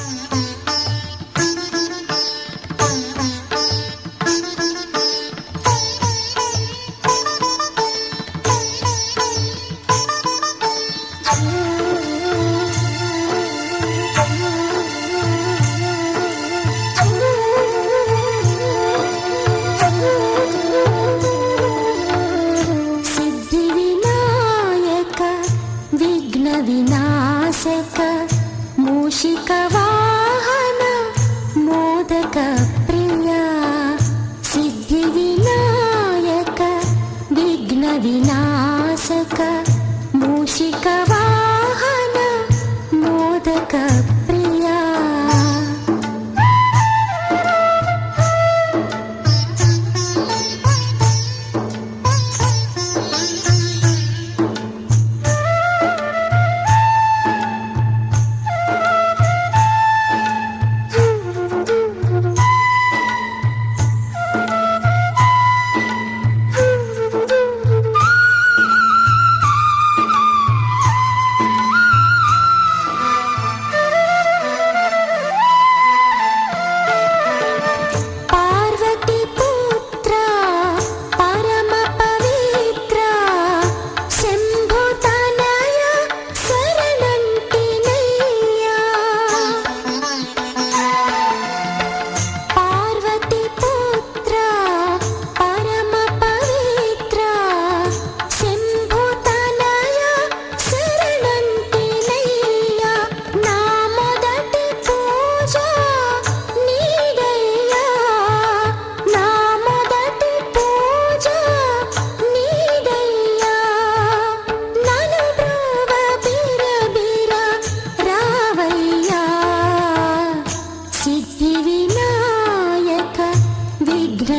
Mm-hmm. నాయక ప్రియా సిద్ధి వినాయక విఘ్న వినా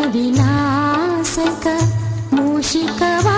వినాశక మూషికవ?